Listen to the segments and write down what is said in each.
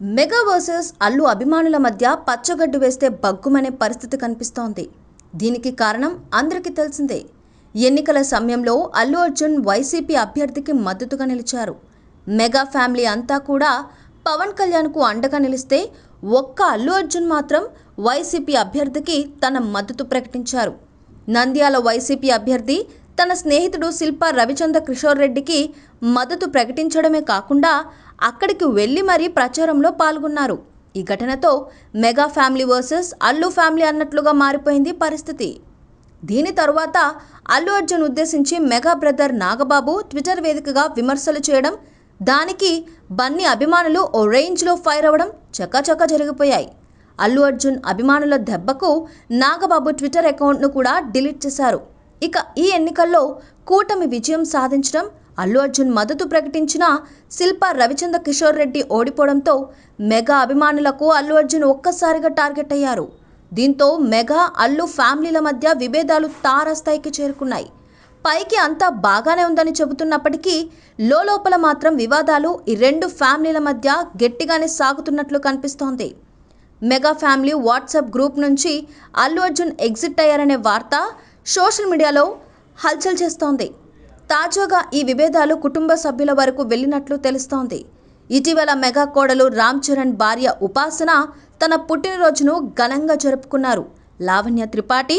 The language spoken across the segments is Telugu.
మెగా వర్సెస్ అల్లు అభిమానుల మధ్య పచ్చగడ్డు వేస్తే బగ్గుమనే పరిస్థితి కనిపిస్తోంది. దీనికి కారణం అందరికీ తెలిసిందే. ఎన్నికల సమయంలో అల్లు అర్జున్ వైసీపీ అభ్యర్థికి మద్దతుగా నిలిచారు. మెగా ఫ్యామిలీ అంతా కూడా పవన్ కళ్యాణ్కు అండగా నిలిస్తే ఒక్క అల్లు అర్జున్ మాత్రం వైసీపీ అభ్యర్థికి తన మద్దతు ప్రకటించారు. నంద్యాల వైసీపీ అభ్యర్థి తన స్నేహితుడు శిల్ప రవిచంద్ర కిషోర్ రెడ్డికి మద్దతు ప్రకటించడమే కాకుండా అక్కడికి వెళ్ళి మరీ ప్రచారంలో పాల్గొన్నారు. ఈ ఘటనతో mega family versus Allu family అన్నట్లుగా మారిపోయింది పరిస్థితి. దీని తరువాత అల్లు అర్జున్ ఉద్దేశించి మెగా బ్రదర్ నాగబాబు ట్విట్టర్ వేదికగా విమర్శలు చేయడం దానికి బన్నీ అభిమానులు ఓ రేంజ్లో ఫైర్ అవ్వడం చకాచకా జరిగిపోయాయి. అల్లు అర్జున్ అభిమానుల దెబ్బకు నాగబాబు ట్విట్టర్ అకౌంట్ను కూడా డిలీట్ చేశారు. ఇక ఈ ఎన్నికల్లో కూటమి విజయం సాధించడం అల్లు అర్జున్ మద్దతు ప్రకటించిన శిల్ప రవిచంద్ర కిషోర్ రెడ్డి ఓడిపోవడంతో మెగా అభిమానులకు అల్లు అర్జున్ ఒక్కసారిగా టార్గెట్ అయ్యారు. దీంతో మెగా అల్లు ఫ్యామిలీల మధ్య విభేదాలు తారస్థాయికి చేరుకున్నాయి. పైకి అంతా బాగానే ఉందని చెబుతున్నప్పటికీ లోపల మాత్రం వివాదాలు ఈ రెండు ఫ్యామిలీల మధ్య గట్టిగానే సాగుతున్నట్లు కనిపిస్తోంది. మెగా ఫ్యామిలీ వాట్సాప్ గ్రూప్ నుంచి అల్లు అర్జున్ ఎగ్జిట్ అయ్యారనే వార్త సోషల్ మీడియాలో హల్చల్ చేస్తోంది. తాజాగా ఈ విభేదాలు కుటుంబ సభ్యుల వరకు వెళ్ళినట్లు తెలుస్తోంది. ఇటీవల మెగా కోడలు రామ్ చరణ్ భార్య ఉపాసన తన పుట్టినరోజును ఘనంగా జరుపుకున్నారు. లావణ్య త్రిపాఠి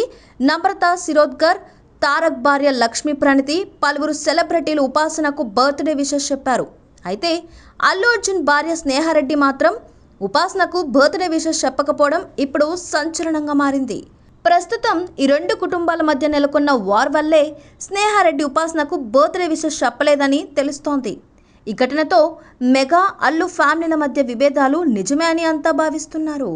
నమ్రత శిరోద్కర్ తారక్ భార్య లక్ష్మీ ప్రణితి పలువురు సెలబ్రిటీలు ఉపాసనకు బర్త్డే విషెస్ చెప్పారు. అయితే అల్లు అర్జున్ భార్య స్నేహారెడ్డి మాత్రం ఉపాసనకు బర్త్డే విషెస్ చెప్పకపోవడం ఇప్పుడు సంచలనంగా మారింది. ప్రస్తుతం ఈ రెండు కుటుంబాల మధ్య నెలకొన్న వార్ వల్లే స్నేహారెడ్డి ఉపాసనకు బర్త్డే విషయం చెప్పలేదని తెలుస్తోంది. ఈ ఘటనతో మెగా అల్లు ఫ్యామిలీల మధ్య విభేదాలు నిజమే అని అంతా భావిస్తున్నారు.